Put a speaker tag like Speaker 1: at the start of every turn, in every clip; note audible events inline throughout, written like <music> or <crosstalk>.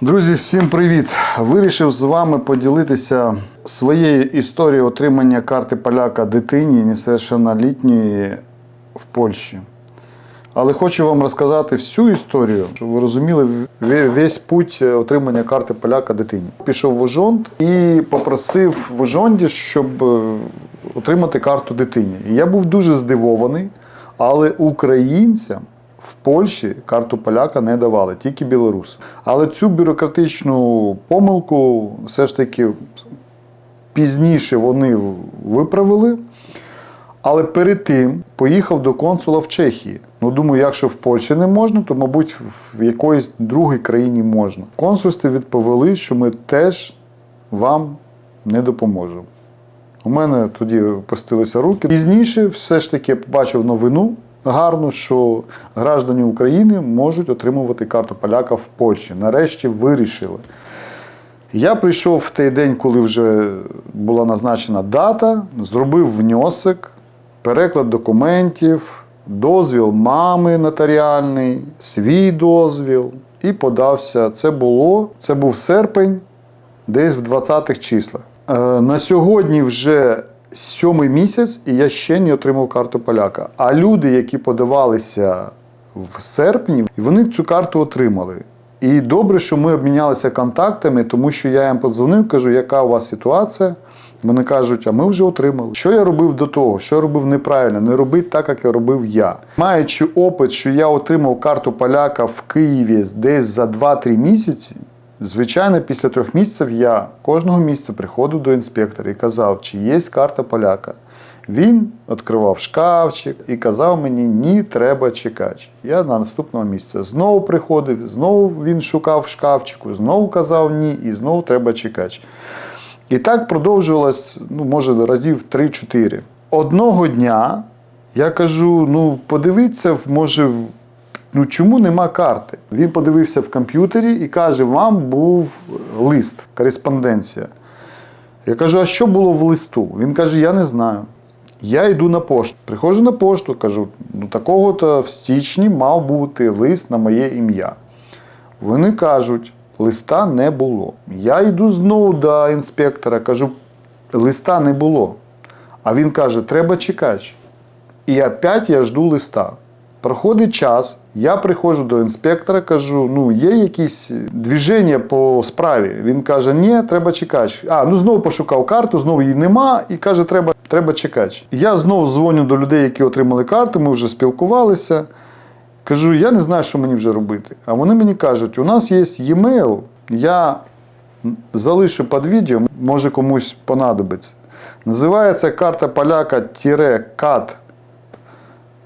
Speaker 1: Друзі, всім привіт! Вирішив з вами поділитися своєю історією отримання карти поляка дитині несовершеннолітньої в Польщі. Але хочу вам розказати всю історію, щоб ви розуміли весь путь отримання карти поляка дитині. Пішов в Ужонд і попросив в Ужонді, щоб е, отримати карту дитині. І я був дуже здивований, але українцям в Польщі карту поляка не давали, тільки білорус. Але цю бюрократичну помилку все ж таки пізніше вони виправили. Але перед тим поїхав до консула в Чехії. Ну, думаю, якщо в Польщі не можна, то, мабуть, в якоїсь другій країні можна. Консульстві відповіли, що ми теж вам не допоможемо. У мене тоді опустилися руки. Пізніше все ж таки побачив новину гарну, що граждані України можуть отримувати карту поляка в Польщі. Нарешті вирішили. Я прийшов в той день, коли вже була назначена дата, зробив внесок, переклад документів, дозвіл мами нотаріальний, свій дозвіл і подався. Це було, це був серпень, десь в 20-х числах. Е, на сьогодні вже сьомий місяць, і я ще не отримав карту поляка. А люди, які подавалися в серпні, вони цю карту отримали. І добре, що ми обмінялися контактами, тому що я їм подзвонив, кажу, яка у вас ситуація. Вони кажуть, а ми вже отримали. Що я робив до того? Що я робив неправильно? Не робити так, як я робив я. Маючи опит, що я отримав карту поляка в Києві десь за 2-3 місяці. Звичайно, після трьох місяців я кожного місяця приходив до інспектора і казав, чи є карта поляка. Він відкривав шкафчик і казав мені, ні, треба чекати. Я на наступного місяця знову приходив, знову він шукав шкафчику, знову казав ні, і знову треба чекати. І так продовжувалось, ну, може, разів 3-4. Одного дня я кажу: ну, подивіться, може, ну чому нема карти? Він подивився в комп'ютері і каже: вам був лист, кореспонденція. Я кажу, а що було в листу? Він каже, я не знаю. Я йду на пошту. Приходжу на пошту, кажу, ну такого-то в січні мав бути лист на моє ім'я. Вони кажуть, листа не було. Я йду знову до інспектора, кажу, листа не було. А він каже, треба чекати. І опять я жду листа. Проходить час, я приходжу до інспектора, кажу: ну, є якісь движення по справі. Він каже, ні, треба чекати. А, ну знову пошукав карту, знову її нема, і каже, треба, треба чекати. Я знову дзвоню до людей, які отримали карту, ми вже спілкувалися. Кажу, я не знаю, що мені вже робити. А вони мені кажуть, у нас є e-mail, я залишу під відео, може комусь понадобиться. Називається карта поляка-кат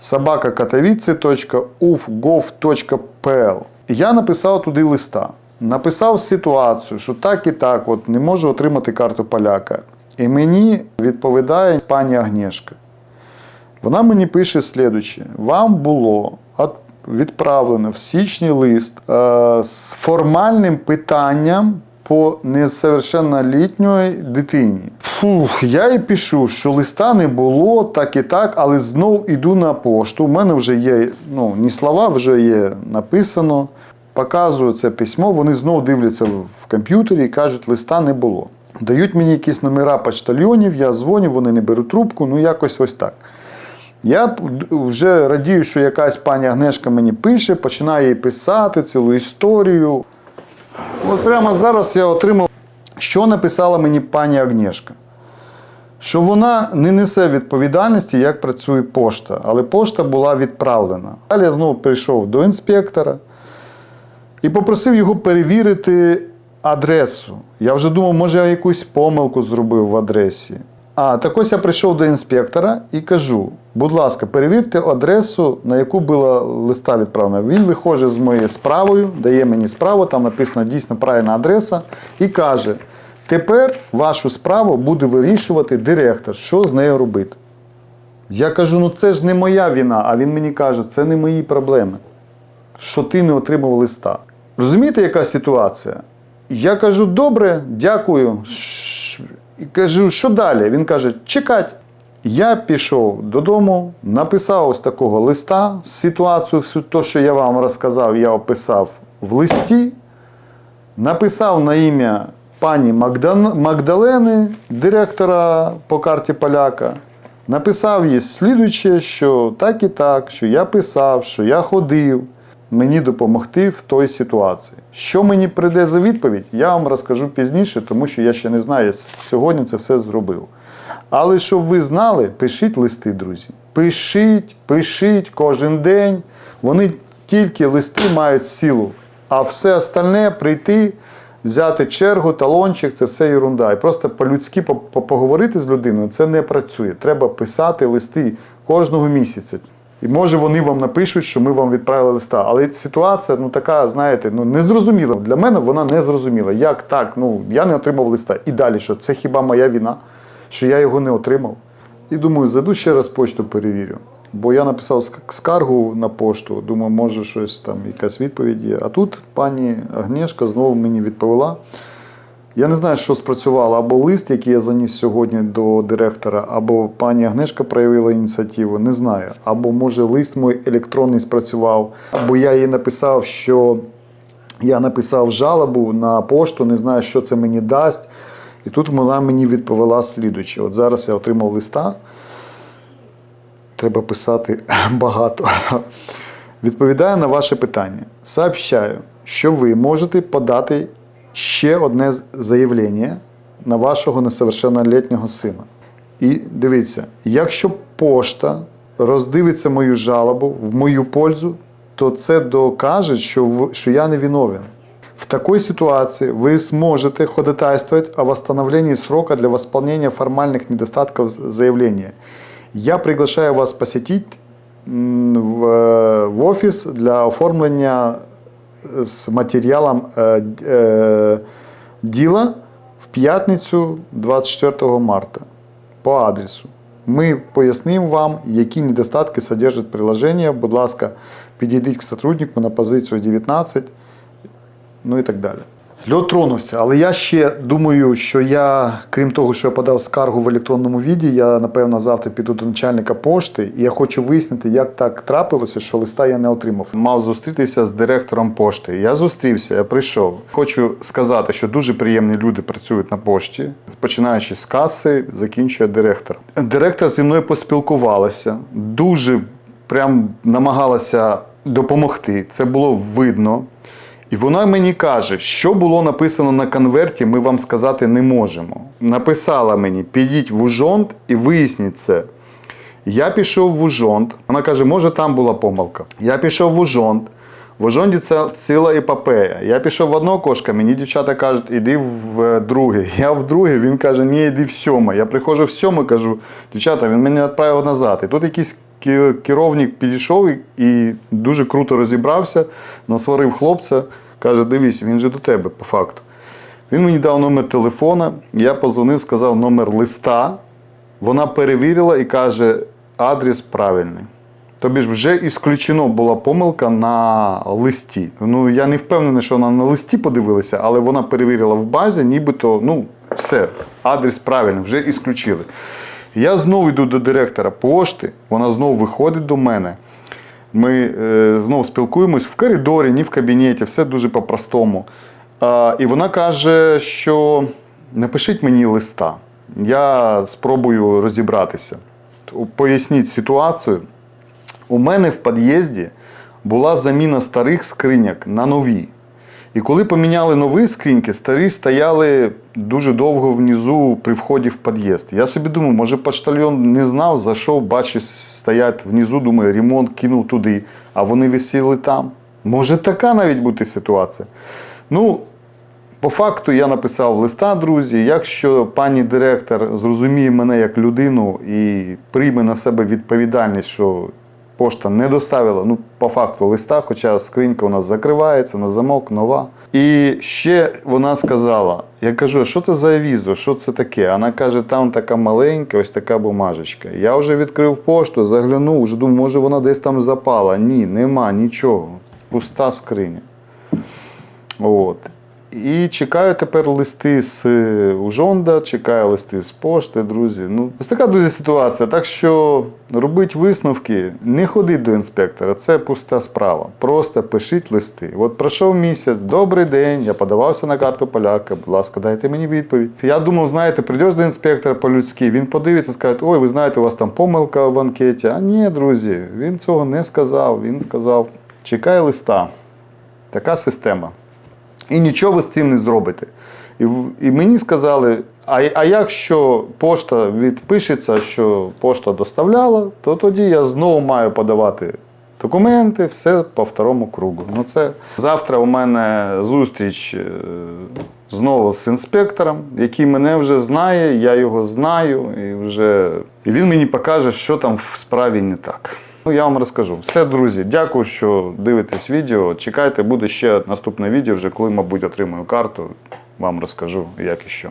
Speaker 1: собакакатовіці.uf.gov.pl. Я написав туди листа. Написав ситуацію, що так і так от не можу отримати карту поляка. І мені відповідає пані Агнєшка. Вона мені пише слідуче: вам було відправлено в січні лист е, з формальним питанням по несовершеннолітньої дитині. Фух, я і пишу, що листа не було, так і так, але знов іду на пошту. У мене вже є ну, не слова, вже є написано. Показую це письмо, вони знову дивляться в комп'ютері і кажуть, листа не було. Дають мені якісь номера почтальйонів, я дзвоню, вони не беруть трубку, ну якось ось так. Я вже радію, що якась пані Агнешка мені пише, починає їй писати цілу історію. От прямо зараз я отримав, що написала мені пані Агнешка. Що вона не несе відповідальності, як працює пошта, але пошта була відправлена. Далі я знову прийшов до інспектора і попросив його перевірити адресу. Я вже думав, може, я якусь помилку зробив в адресі. А так ось я прийшов до інспектора і кажу: будь ласка, перевірте адресу, на яку була листа відправлена. Він виходить з моєю справою, дає мені справу, там написана дійсно правильна адреса, і каже: тепер вашу справу буде вирішувати директор, що з нею робити. Я кажу: ну це ж не моя вина, а він мені каже, це не мої проблеми, що ти не отримав листа. Розумієте, яка ситуація? Я кажу, добре, дякую. І кажу, що далі? Він каже, чекать. Я пішов додому, написав ось такого листа, ситуацію, всю те, що я вам розказав, я описав в листі. написав на ім'я пані Магдалени, директора по карті Поляка. Написав їй слідуюче, що так і так, що я писав, що я ходив мені допомогти в той ситуації. Що мені прийде за відповідь, я вам розкажу пізніше, тому що я ще не знаю, я сьогодні це все зробив. Але щоб ви знали, пишіть листи, друзі. Пишіть, пишіть кожен день. Вони тільки листи мають силу, а все остальне прийти, взяти чергу, талончик це все ерунда. І просто по-людськи по- по- поговорити з людиною це не працює. Треба писати листи кожного місяця. І може вони вам напишуть, що ми вам відправили листа. Але ситуація ну така, знаєте, ну незрозуміла. Для мене вона незрозуміла. Як так? Ну я не отримав листа. І далі що? Це хіба моя вина, що я його не отримав? І думаю, зайду ще раз почту перевірю. Бо я написав скаргу на пошту, думаю, може щось там, якась відповідь є. А тут пані Агнєшка знову мені відповіла. Я не знаю, що спрацювало, або лист, який я заніс сьогодні до директора, або пані Агнешка проявила ініціативу, не знаю. Або може лист мій електронний спрацював, або я їй написав, що я написав жалобу на пошту, не знаю, що це мені дасть. І тут вона мені відповіла слідуче. От зараз я отримав листа. Треба писати <laughs> багато. Відповідаю на ваше питання. Сообщаю, що ви можете подати ще одне з- заявлення на вашого несовершеннолітнього сина. І дивіться, якщо пошта роздивиться мою жалобу в мою пользу, то це докаже, що, в- що я не виновен. В такой ситуации вы сможете ходатайствовать о восстановлении срока для восполнения формальных недостатков заявления. Я приглашаю вас посетить м, в, э, в офис для оформлення з матеріалом е, е, діла в п'ятницю 24 марта по адресу. Ми пояснимо вам, які недостатки содержить приложення. Будь ласка, підійдіть к сотруднику на позицію 19 ну і так далі. Льот тронувся, але я ще думаю, що я, крім того, що я подав скаргу в електронному віді, я напевно завтра піду до начальника пошти, і я хочу вияснити, як так трапилося, що листа я не отримав. Мав зустрітися з директором пошти. Я зустрівся, я прийшов. Хочу сказати, що дуже приємні люди працюють на пошті, починаючи з каси, закінчує директором. Директор зі мною поспілкувалася, дуже прям намагалася допомогти. Це було видно. І вона мені каже, що було написано на конверті, ми вам сказати не можемо. Написала мені: підіть в Ужонт і виясніть це. Я пішов в Ужонт. Вона каже, може там була помилка. Я пішов в Ужонт. В Ужонті це ціла епопея. Я пішов в одне окошко, мені дівчата кажуть, іди в друге. Я в друге, він каже, ні, йди в сьоме. Я приходжу в сьоме, кажу, дівчата, він мене відправив назад. І тут якийсь ки- керівник підійшов і- дуже круто розібрався, насварив хлопця, каже, дивись, він же до тебе по факту. Він мені дав номер телефона, я позвонив, сказав номер листа. Вона перевірила і каже, адрес правильний. Тобі ж вже ісключено була помилка на листі. Ну, я не впевнений, що вона на листі подивилася, але вона перевірила в базі, нібито, ну, все, адрес правильний, вже ісключили. Я знову йду до директора пошти, вона знову виходить до мене. Ми е, знову спілкуємось в коридорі, ні в кабінеті, все дуже по-простому. А, і вона каже, що напишіть мені листа, я спробую розібратися. Поясніть ситуацію. У мене в під'їзді була заміна старих скриняк на нові. І коли поміняли нові скриньки, старі стояли дуже довго внизу при вході в під'їзд. Я собі думаю, може почтальйон не знав, зайшов, бачить, стоять внизу, думаю, ремонт кинув туди, а вони висіли там. Може така навіть бути ситуація. Ну, по факту я написав листа, друзі. Якщо пані директор зрозуміє мене як людину і прийме на себе відповідальність, що пошта не доставила, ну, по факту листа, хоча скринька у нас закривається на замок, нова. І ще вона сказала: я кажу, що це за авізо, що це таке? Вона каже, там така маленька, ось така бумажечка. Я вже відкрив пошту, заглянув, вже думаю, може вона десь там запала. Ні, нема нічого. Пуста скриня. От. І чекаю тепер листи з е, Ужонда, чекаю листи з пошти, друзі. Ну, ось така, друзі, ситуація. Так що робіть висновки, не ходіть до інспектора, це пуста справа. Просто пишіть листи. От пройшов місяць, добрий день, я подавався на карту поляка, будь ласка, дайте мені відповідь. Я думав, знаєте, прийдеш до інспектора по-людськи, він подивиться, скаже, ой, ви знаєте, у вас там помилка в анкеті. А ні, друзі, він цього не сказав. Він сказав, чекай листа. Така система. І нічого ви з цим не зробите. І, і мені сказали: а, а якщо пошта відпишеться, що пошта доставляла, то тоді я знову маю подавати документи, все по второму кругу. Ну це завтра у мене зустріч е, знову з інспектором, який мене вже знає, я його знаю, і вже і він мені покаже, що там в справі не так. Ну, я вам розкажу. Все, друзі, дякую, що дивитесь відео. Чекайте, буде ще наступне відео, вже коли, мабуть, отримаю карту. Вам розкажу, як і що.